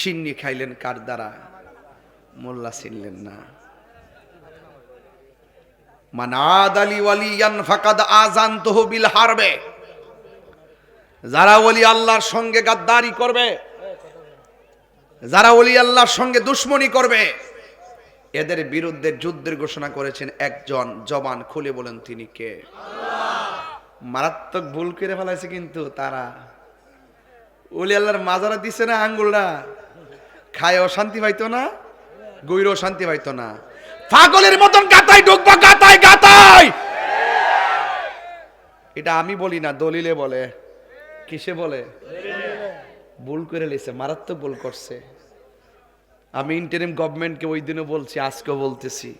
সিন্নি খাইলেন কার দ্বারা? মোল্লা চিনলেন না। ওয়ালিয়ান ফাকাদ আজান তহবিল হারবে। যারা আল্লাহর সঙ্গে গাদ্দারি করবে, যারা আল্লাহর সঙ্গে করবে, এদের বিরুদ্ধে যুদ্ধের ঘোষণা করেছেন একজন জবান খুলে বলেন তিনি কে? মারাত্মক ভুল করে ফেলাইছে কিন্তু তারা। ওলি আল্লাহর মাজারা দিছে না আঙ্গুলটা? খায়ও শান্তি পাইতো না, গইরও শান্তি পাইতো না। পাগলের মতন গাতায় ঢুকবা, গাতায় গাতায়। এটা আমি বলি না, দলিলে বলে। কিসে বলে? ভুল করে লেছে, মারাত্মক ভুল করছে। আমি ইন্টারিম গভর্নমেন্টকে ওই দিনও বলছি, আজকেও বলতেছি।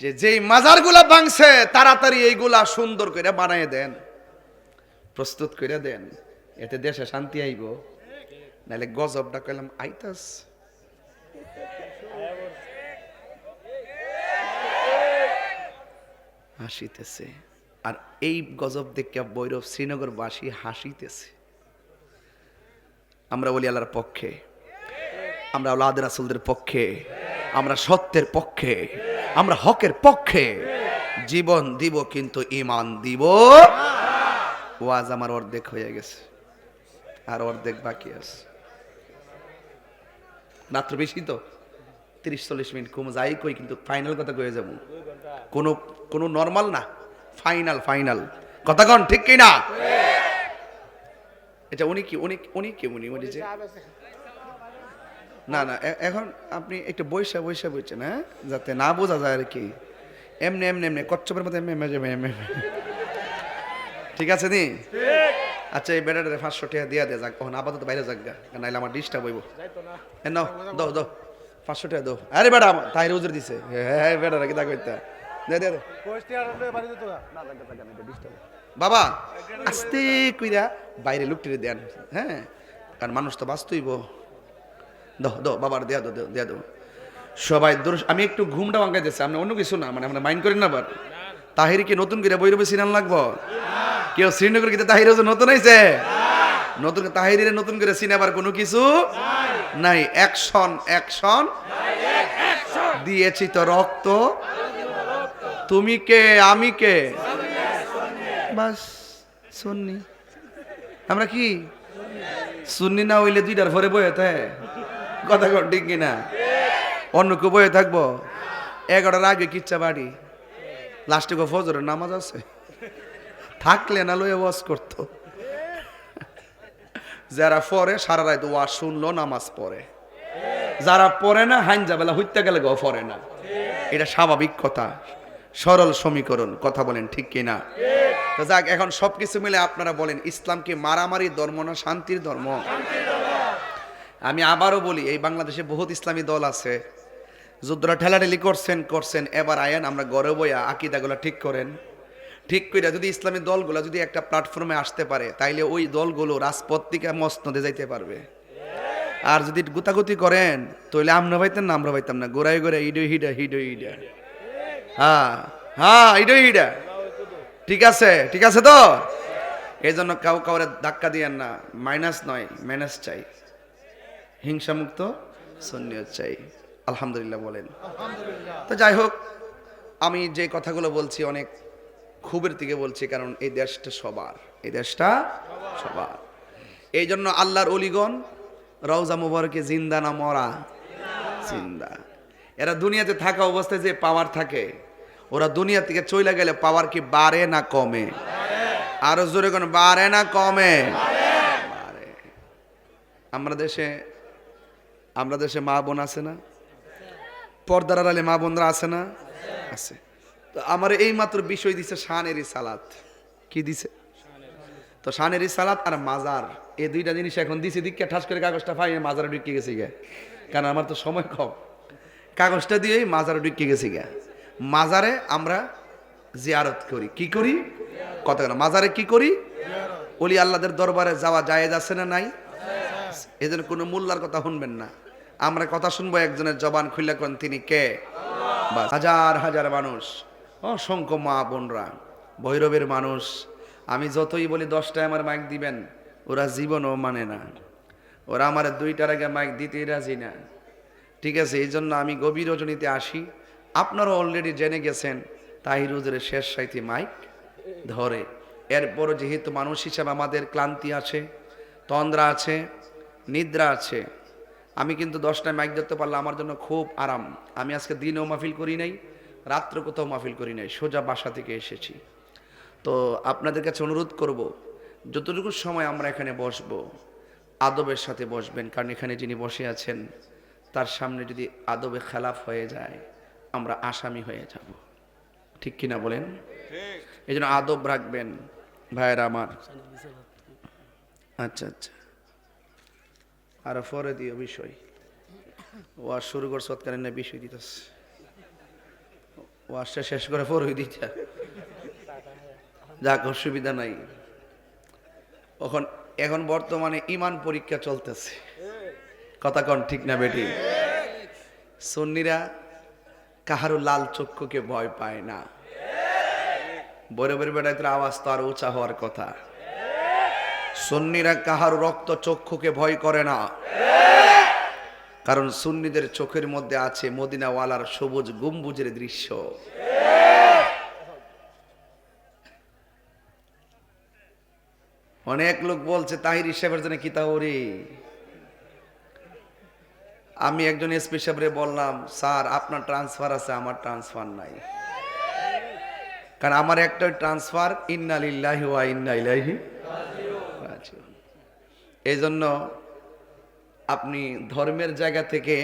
যে যেই মাজারগুলা ভাঙছে, তাড়াতাড়ি এইগুলা সুন্দর করে বানায় দেন, প্রস্তুত করে দেন, এতে দেশে শান্তি আইব। নাহলে গজবটা কইলাম, আইতাস। হাসিতেছে। আর এই গজব দেখে বৈরব শ্রীনগরবাসী হাসিতেছে। আমরা বলি আল্লাহর পক্ষে, আমরা আল্লাহ রাসুলদের পক্ষে, আমরা সত্যের পক্ষে, আমরা হকের পক্ষে, জীবন দিব কিন্তু ইমান দিব। ওয়াজ আমার অর্ধেক হয়ে গেছে, আর অর্ধেক বাকি আছে। মাত্র বেশি তো। তিরিশ চল্লিশ মিনিট কম যাই কই, কিন্তু ফাইনাল কথা কয়ে যাব। কোনো কোনো নর্মাল না ফাইনাল ফাইনাল কথা কন, ঠিক কি না এটা উনি কি, উনি উনি কি উনি উনি যে না না এখন আপনি একটু বৈশা বৈশা বলছেন হ্যাঁ? যাতে না বোঝা যায় আর কি। এমনি এমনি এমনি, কচ্ছপের এমনি এমনি এমনি। ঠিক আছে নি? আচ্ছা এই বেড়াটারে পাঁচশো টাকা দিয়া দে যাক ওখানে আপাতত বাইরে যাক গা নাইলে আমার ডিস্টার্ব হইব এ নাও দাও দাও পাঁচশো টাকা দাও। আরে বেড়া তাই উজুর দিছে। হ্যাঁ বেড়ারা কি কইতা দে দে দে। বাবা আস্তে কইরা বাইরে লুকটিরে দেন হ্যাঁ? কারণ মানুষ তো বাঁচতইব। দো দো বাবার দেয়া দো দে- দেয়া দো সবাই দূর আমি একটু ঘুমটা ভাঙাই দিচ্ছি আপনি অন্য কিছু না মানে আমরা মাইন্ড করেন না আবার। তাহির কি নতুন করে বৈরবে সিনান লাগবো? কেউ শ্রীনগর কিন্তু তাহির হচ্ছে নতুন হয়েছে? নতুন তাহিরের নতুন করে সিনেমার কোনো কিছু নাই। অ্যাকশন অ্যাকশন দিয়েছি তো রক্ত। তুমি কে? আমি কে? বাস শুননি আমরা কি? শুননি না হইলে দুইটার পরে বয়ে থাকে কথা কর ঠিক কিনা? অন্য কেউ বয়ে থাকব? এগারোটার আগে কিচ্ছা বাড়ি। লাস্টে গো ফজরের নামাজ আছে। থাকলে না লয়ে ওয়াজ করতো। যারা পরে সারা রাত ওয়াজ শুনলো, নামাজ পড়ে। যারা পড়ে না, হাইনজা বেলা হইতে গেলে গো পড়ে না। এটা স্বাভাবিক কথা। সরল সমীকরণ, কথা বলেন ঠিক কিনা তো যাক, এখন সবকিছু মিলে আপনারা বলেন, ইসলাম কি মারামারি ধর্ম না শান্তির ধর্ম? আমি আবারও বলি, এই বাংলাদেশে বহুত ইসলামী দল আছে। যুদ্ধরা ঠেলাঠেলি করছেন করছেন, এবার আয়েন, আমরা গড়ে বইয়া আকিদাগুলো ঠিক করেন। ঠিক করে যদি ইসলামী দলগুলো যদি একটা প্ল্যাটফর্মে আসতে পারে, তাইলে ওই দলগুলো রাজপথ থেকে মসনদে যাইতে পারবে। আর যদি গুতাগুতি করেন তাহলে আমরা পাইতেন না, আমরা পাইতাম না। গোড়াই গোড়াই ইডো হিডা হিডো হিডা হ্যাঁ হ্যাঁ ইডো হিডা ঠিক আছে ঠিক আছে তো? এই জন্য কাউ কাউরে ধাক্কা দিয়েন না। মাইনাস নয় মাইনাস চাই। হিংসামুক্ত, সন্নিয়ত চাই। আলহামদুলিল্লাহ বলেন। তো যাই হোক, আমি যে কথাগুলো বলছি অনেক খুবের দিকে বলছি, কারণ এই দেশটা সবার, এই দেশটা সবার। এই জন্য আল্লাহর অলিগণ, রওজা মুবারকে জিন্দা না মরা? জিন্দা। এরা দুনিয়াতে থাকা অবস্থায় যে পাওয়ার থাকে, ওরা দুনিয়া থেকে চলে গেলে পাওয়ার কি বাড়ে না কমে? আরও জোরে কোন, বাড়ে না কমে? আমরা দেশে আমরা দেশে মা বোন আছে না? পর্দার আড়ালে মা বোনরা আছে না? আছে। তো আমার এই মাত্র বিষয় দিছে শানেরি সালাত। কি দিছে? তো শানেরি সালাত আর মাজার। এই দুইটা জিনিস এখন দিছে, দিকে ঠাস করে কাগজটা পাই মাজারে ঢুকে গেছি গে কারণ আমার তো সময় কম। কাগজটা দিয়েই মাজারে ঢুকে গেছি গে মাজারে আমরা জিয়ারত করি। কি করি? কত মাজারে কি করি? অলি আল্লাহদের দরবারে যাওয়া জায়েজ আছে না নাই? এদের কোনো মূল্যার কথা শুনবেন না। আমরা কথা শুনব একজনের জবান খুললে কোন, তিনি কে। হাজার হাজার মানুষ। অসংখ্য মা বোনরা, ভৈরবের মানুষ, আমি যতই বলি দশটায় আমার মাইক দিবেন, ওরা জীবনও মানে না। ওরা আমার দুইটার আগে মাইক দিতেই রাজি না। ঠিক আছে, এই জন্য আমি গভীর রজনীতে আসি। আপনারা অলরেডি জেনে গেছেন, তাহিরুজের শেষ সাইতে মাইক ধরে। এরপর যেহেতু মানুষ হিসাবে আমাদের ক্লান্তি আছে, তন্দ্রা আছে, নিদ্রা আছে, আমি কিন্তু দশটায় মাইক ধরতে পারলে আমার জন্য খুব আরাম। আমি আজকে দিনও মাহফিল করি নাই রাত্রে কোথাও মাহফিল করি নাই সোজা বাসা থেকে এসেছি। তো আপনাদের কাছে অনুরোধ করব যতটুকু সময় আমরা এখানে বসবো আদবের সাথে বসবেন কারণ এখানে যিনি বসে আছেন তার সামনে যদি আদবে খেলাফ হয়ে যায় আমরা আসামি হয়ে যাব। ঠিক কিনা বলেন? এই জন্য আদব রাখবেন ভাইয়েরা আমার। আচ্ছা আচ্ছা। আর পরে দিও বিষয়। ও আর শুরু করছে সৎকারের না বিষয় দিতেছে। ও আসটা শেষ করে পরে দিতে। যাক, অসুবিধা নাই। এখন এখন বর্তমানে ইমান পরীক্ষা চলতেছে। কথা কন, ঠিক না বেটি? সন্নিরা কাহারও লাল চক্ষুকে ভয় পায় না। বরে বরে বেড়ায় তোর আওয়াজ তো আরও উঁচা হওয়ার কথা। সুন্নিরা কাহার রক্ত চক্ষুকে ভয় করে না। কারণ সুন্নিদের চোখের মধ্যে আছে মদিনাওয়ালার সবুজ গম্বুজের দৃশ্য। অনেক লোক বলছে, তাহির হিসেবের জন্য কি তা ওরে? আমি একজন এসপি সাহেবরে বললাম, স্যার, আপনার ট্রান্সফার আছে, আমার ট্রান্সফার নাই। কারণ আমার একটা ট্রান্সফার ইন্নালিল্লাহি ওয়া ইন্না ইলাইহি এই জন্য আপনি ধর্মের জায়গা থেকে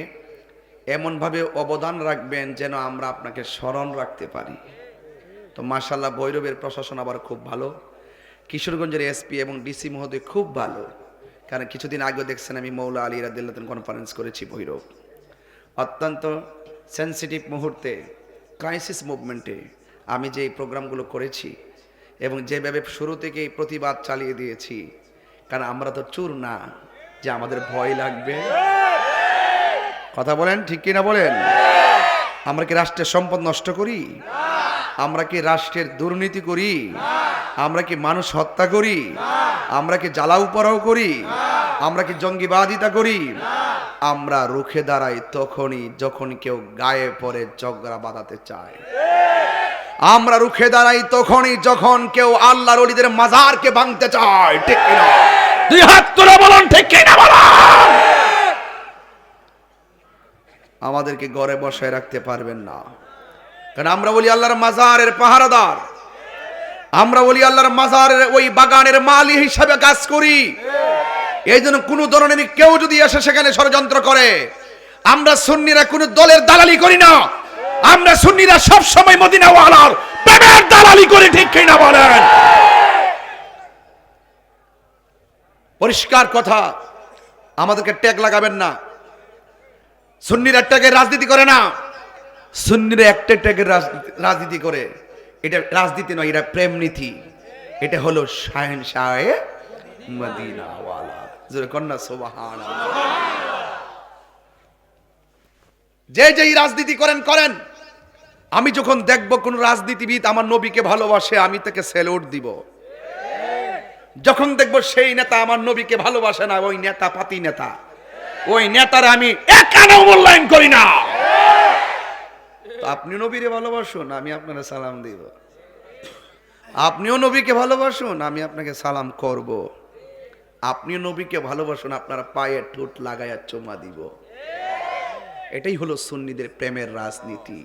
এমনভাবে অবদান রাখবেন যেন আমরা আপনাকে স্মরণ রাখতে পারি। তো মাশাল্লাহ ভৈরবের প্রশাসন আবার খুব ভালো। কিশোরগঞ্জের এসপি এবং ডিসি মহোদয় খুব ভালো। কারণ কিছুদিন আগেও দেখছেন আমি মৌলা আলী রাদিল্লাতন কনফারেন্স করেছি ভৈরব। অত্যন্ত সেন্সিটিভ মুহূর্তে ক্রাইসিস মুভমেন্টে আমি যে প্রোগ্রামগুলো করেছি এবং যেভাবে শুরু থেকেই প্রতিবাদ চালিয়ে দিয়েছি, কারণ আমরা তো চুর না। যে আমাদের ভয় লাগবে। কথা বলেন, ঠিক কিনা বলেন? আমরা কি রাষ্ট্রের সম্পদ নষ্ট করি? আমরা কি রাষ্ট্রের দুর্নীতি করি? আমরা কি মানুষ হত্যা করি? আমরা কি জ্বালাও পরাও করি? আমরা কি জঙ্গিবাদিতা করি? আমরা রুখে দাঁড়াই তখনই যখন কেউ গায়ে পড়ে ঝগড়া বাঁধাতে চায়। আমরা রুখে দাঁড়াই তখনই যখন কেউ আল্লাহর অলিদের মাজারকে ভাঙতে চায়। ঠিক কিনা? দুই হাত তুলে বলুন, ঠিক কিনা বলুন? আমাদেরকে ঘরে বসায় রাখতে পারবেন না। কারণ আমরা বলি আল্লাহর মাজারের পাহারাদার। আমরা বলি আল্লাহর মাজারের ওই বাগানের মালি হিসাবে কাজ করি। এই জন্য কোনো ধরনের কেউ যদি এসে সেখানে ষড়যন্ত্র করে, আমরা সুন্নিরা কোনো দলের দালালি করি না। আমরা সুন্নিরা সব সময় মদিনা ওয়ালার প্রেমের দালালি করি, ঠিক কিনা বলেন? পরিষ্কার কথা, আমাদেরকে ট্যাগ লাগাবেন না। সুন্নিরা ট্যাগের রাজনীতি করে না। সুন্নিরা একটা ট্যাগের রাজনীতি- করে। এটা রাজনীতি নয়, এটা প্রেম নীতি। এটা হলো শাহেন শাহে যে যেই রাজনীতি করেন করেন। আমি যখন দেখব কোন রাজনীতিবিদ আমার নবীকে ভালোবাসে, আমি তাকে স্যালুট দিব। যখন দেখব সেই নেতা আমার নবীকে ভালোবাসে না, ওই নেতা পাতি নেতা। ওই নেতার আমি একানেও মূল্যায়ন করি না। আপনি নবীরে ভালোবাসুন, আমি আপনাকে সালাম দিব। আপনিও নবীকে ভালোবাসুন, আমি আপনাকে সালাম করব। আপনিও নবীকে ভালোবাসুন, আপনার পায়ে ঠোঁট লাগাইয়া চুমা দিব। এটাই হলো সুন্নিদের প্রেমের রাজনীতি।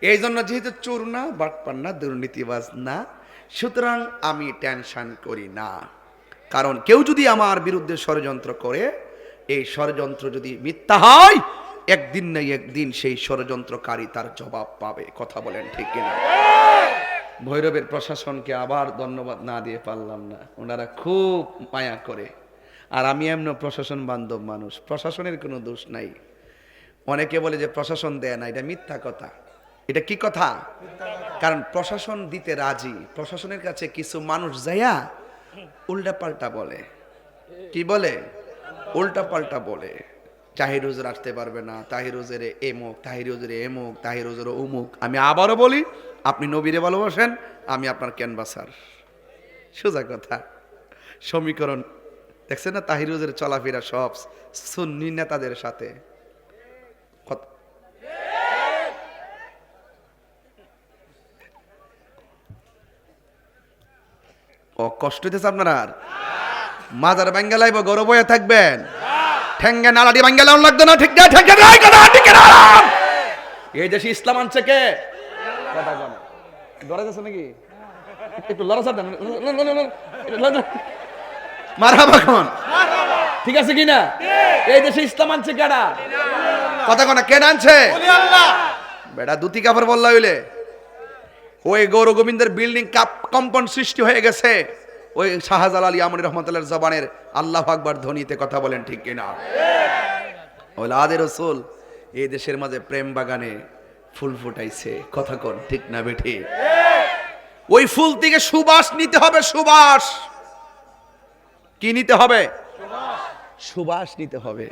এই জন্য যেহেতু চোর না, বাটপার না, দুর্নীতিবাজ না সুতরাং আমি টেনশন করি না। কারণ কেউ যদি আমার বিরুদ্ধে ষড়যন্ত্র করে, এই ষড়যন্ত্র যদি মিথ্যা হয়, একদিন না একদিন সেই ষড়যন্ত্রকারী তার জবাব পাবে। কথা বলেন ঠিক কিনা? ভৈরবের প্রশাসনকে আবার ধন্যবাদ না দিয়ে পারলাম না। ওনারা খুব মায়া করে। আর আমি এমন প্রশাসন বান্ধব মানুষ, প্রশাসনের কোনো দোষ নাই। অনেকে বলে যে প্রশাসন দেয় না, এটা মিথ্যা কথা। এটা কি কথা? কারণ প্রশাসন দিতে রাজি, প্রশাসনের কাছে কিছু মানুষ যাইয়া উল্টা পাল্টা বলে। কি বলে? উল্টা পাল্টা বলে। তাহিরুজের আসতে পারবে না, তাহিরুজের এমুক তাহিরুজের এমুক তাহিরুজের উমুক। আমি আবারও বলি, আপনি নবীরে ভালোবাসেন, আমি আপনার ক্যানভাসার। সোজা কথা। সমীকরণ, দেখছেন না তাহিরুজের চলাফেরা সব সুন্নি নেতাদের সাথে। ও কষ্ট হইতেছে আপনার আর? মাজার ব্যাঙ্গা লাইব গরব হয়ে থাকবেন। ঠেঙ্গে নালাডি ব্যাঙ্গা লাউন লাগতো না? ঠিক না? ঠেঙ্গে নাই কথা ঠিক না? এই দেশে ইসলাম আনছে কে? কথা ডরা যাচ্ছে নাকি? একটু লড়া দেন। মারহাবা খান। ঠিক আছে কি না? এই দেশে ইসলাম আনছে কেডা? কথা কোনা কে আনছে? বেটা দুটি কাপড় বললা হইলে। ওই গৌর গোবিন্দের বিল্ডিং কাপ কম্পন সৃষ্টি হয়ে গেছে। ওই শাহজালাল ইয়ামনি রহমতুল্লাহ জবানের আল্লাহ আকবার ধ্বনিতে কথা বলেন, ঠিক কিনা? ওই আদের রসুল, এই দেশের মাঝে প্রেম বাগানে ফুল ফুটাইছে। কথা কন, ঠিক না বেঠি? ওই ফুল থেকে সুবাস নিতে হবে, সুবাস। কি নিতে হবে? সুবাস নিতে হবে।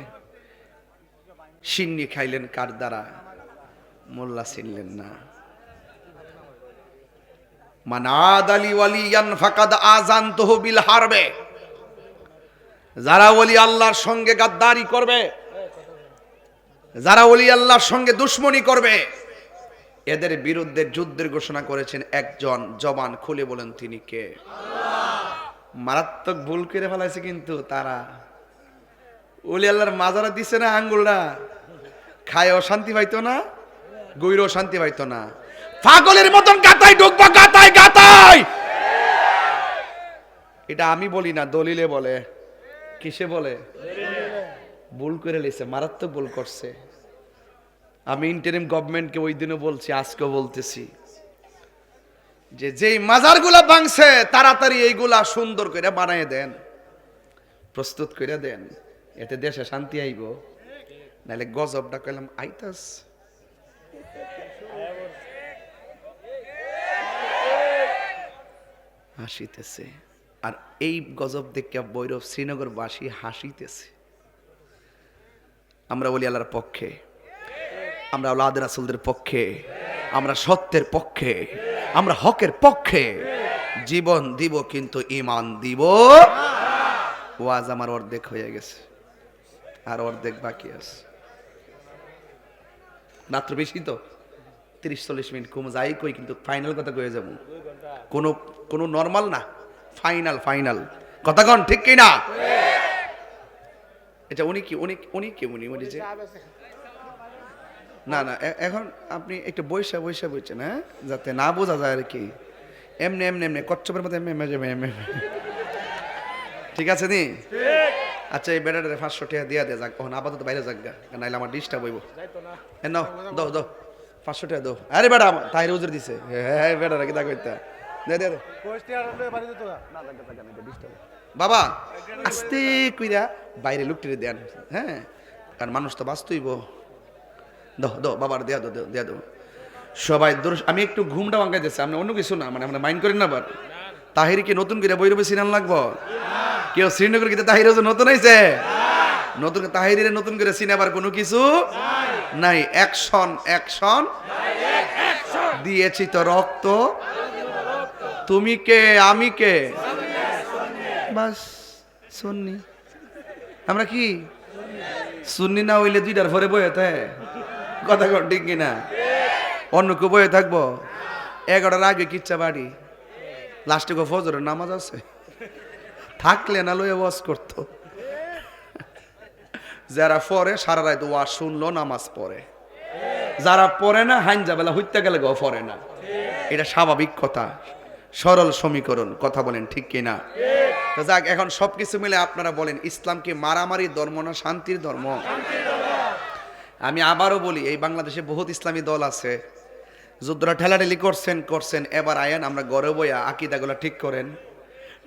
সিন্নি খাইলেন কার দ্বারা? মোল্লা চিনলেন না। মানাদ আলী ওয়ালিয়ান ফাকাদ আজান তহবিল হারবে। যারা ওলি আল্লাহর সঙ্গে গাদ্দারি করবে, যারা ওলি আল্লাহর সঙ্গে দুশ্মনী করবে, এদের বিরুদ্ধে যুদ্ধের ঘোষণা করেছেন একজন জবান খুলে বলেন তিনি কে? মারাত্মক ভুল করে ফেলাইছে কিন্তু তারা। ওলি আল্লাহর মাজারা দিছে না আঙ্গুলরা খায়ও শান্তি পাইতো না, গইরও শান্তি পাইতো না। পাগলের মতন গাতাই ঢুকবো গাতাই গাতাই এটা আমি বলি না, দলিলে বলে। কিসে বলে? ভুল করে লেছে, মারাত্মক ভুল করছে। আমি ইন্টারিম গভর্নমেন্টকে ওই দিনও বলছি, আজকেও বলতেছি। যে যেই মাজারগুলা ভাঙছে, তাড়াতাড়ি এইগুলা সুন্দর করে বানায় দেন, প্রস্তুত করে দেন, এতে দেশে শান্তি আইব। নাহলে গজবটা কইলাম, আইতাস। হাসিতেছে। আর এই গজব দেখে বৈরব শ্রীনগরবাসী হাসিতেছে। আমরা বলি আল্লাহর পক্ষে, আমরা আল্লাহ রাসুলদের পক্ষে, আমরা সত্যের পক্ষে, আমরা হকের পক্ষে। জীবন দিব কিন্তু ইমান দিব। ওয়াজ আমার অর্ধেক হয়ে গেছে, আর অর্ধেক বাকি আছে। মাত্র বেশি তো, তিরিশ চল্লিশ মিনিট, কম যাই কই, কিন্তু ফাইনাল কথা কয়ে যাব। কোনো কোনো নর্মাল না ফাইনাল ফাইনাল কথা কন, ঠিক কি না এটা উনি কি, উনি উনি কি, উনি উনি যে না না এখন আপনি একটু বৈশা বৈশা বলছেন হ্যাঁ? যাতে না বোঝা যায় আর কি। এমনি এমনি এমনি, কচ্ছপের মতো এমনি এমনি ঠিক আছে নি? আচ্ছা এই বেড়াটারে পাঁচশো টাকা দিয়া দে, যাক ওখানে আপাতত বাইরে যাক গা নাইলে আমার ডিস্টার্ব হইব। এ নাও দো দো পাঁচশো টাকা দো আরে বেড়া তাই উজুর দিছে। হ্যাঁ বেড়া রাখি দা কইতা? দে দে দে বাবা আস্তে কইরা বাইরে লুকটিরে দেন হ্যাঁ? কারণ মানুষ তো বাঁচতইব দো দো বাবার দেয়া দো দেয়া দো। সবাই দূর- আমি একটু ঘুমটা ভাঙাইতেছি আপনি অন্য কিছু না মানে আমরা মাইন্ড করেন না আবার। তাহির কি নতুন করে বৈরবে সিনান লাগবো? কেউ শ্রীনগর কিন্তু তাহির নতুন হয়েছে? নতুন তাহিরের নতুন করে সিনেবার কোনো কিছু নাই। অ্যাকশন অ্যাকশন দিয়েছি তো রক্ত। তুমি কে? আমি কে? বাস শুননি আমরা কি? শুননি না হইলে দুইটার পরে বয়ে থাকে? কথা কর ঠিক কিনা অন্য কেউ বয়ে থাকব? এগারোটার আগে কিচ্ছা বাড়ি। লাস্টে গো ফজরের নামাজ আছে। থাকলে না লয়ে ওয়াজ করতো। যারা পরে সারা রাত ওয়াজ শুনলো নামাজ পড়ে। যারা পড়ে না হাইনজা বেলা হইতে গেলে গো পড়ে না। এটা স্বাভাবিক কথা। সরল সমীকরণ, কথা বলেন ঠিক কিনা? তো যাক, এখন সবকিছু মিলে আপনারা বলেন ইসলাম কি মারামারি ধর্ম না শান্তির ধর্ম? আমি আবারও বলি, এই বাংলাদেশে বহুত ইসলামী দল আছে। যুদ্ধরা ঠেলাঠেলি করছেন করছেন, এবার আয়েন আমরা গড়ে বইয়া আকিদাগুলো ঠিক করেন।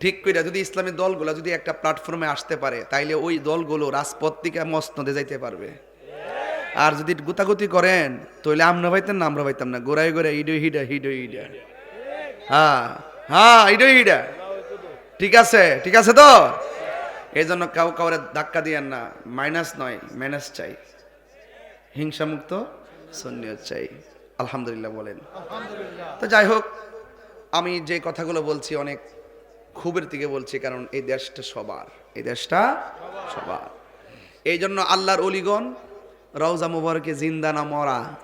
ঠিক করে যদি ইসলামী দলগুলো যদি একটা প্ল্যাটফর্মে আসতে পারে, তাইলে ওই দলগুলো রাজপথ থেকে মসনদে যাইতে পারবে। আর যদি গুতাগুতি করেন তাহলে আমরা পাইতেন না আমরা পাইতাম না। গোড়ায় গোড়ায় ইডো, হিডা, হিডো, হিডা। হ্যাঁ হ্যাঁ ইডো হিডা ঠিক আছে ঠিক আছে তো? এই জন্য কাউ কাউরে ধাক্কা দিয়েন না। মাইনাস নয়, মাইনাস চাই। হিংসামুক্ত, সন্ন্যত চাই। আলহামদুলিল্লাহ বলেন। তো যাই হোক, আমি যে কথাগুলো বলছি অনেক খুবের দিকে বলছি, কারণ এই দেশটা সবার, এই দেশটা সবার। এই জন্য আল্লাহর অলিগণ, রওজা মুবারকে জিন্দা না মরা?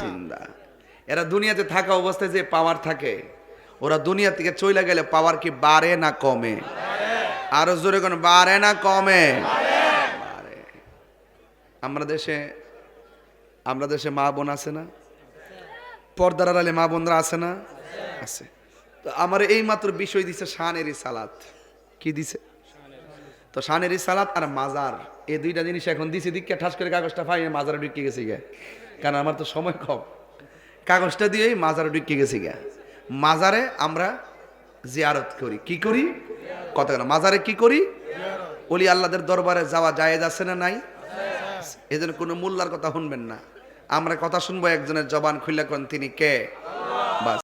জিন্দা। এরা দুনিয়াতে থাকা অবস্থায় যে পাওয়ার থাকে, ওরা দুনিয়া থেকে চলে গেলে পাওয়ার কি বাড়ে না কমে? আরও জোরে কোন, বাড়ে না কমে? আমরা দেশে আমরা দেশে মা বোন আছে না? পর্দার আড়ালে মা বোনরা আছে না? আছে। তো আমার এই মাত্র বিষয় দিছে শানেরই সালাত। কি দিছে? তো শানেরই সালাত আর মাজার। এই দুইটা জিনিস এখন দিছে, দিকে ঠাস করে কাগজটা পাই মাজারে ঢুকে গেছে গে কারণ আমার তো সময় কম। কাগজটা দিয়েই মাজারে ঢুকে গেছি গা মাজারে আমরা জিয়ারত করি। কি করি? কত মাজারে কি করি? অলি আল্লাহদের দরবারে যাওয়া জায়েজ আছে না নাই? এজন্য কোনো মোল্লার কথা শুনবেন না। আমরা কথা শুনব, একজনের জবান খুললে কোন, তিনি কে?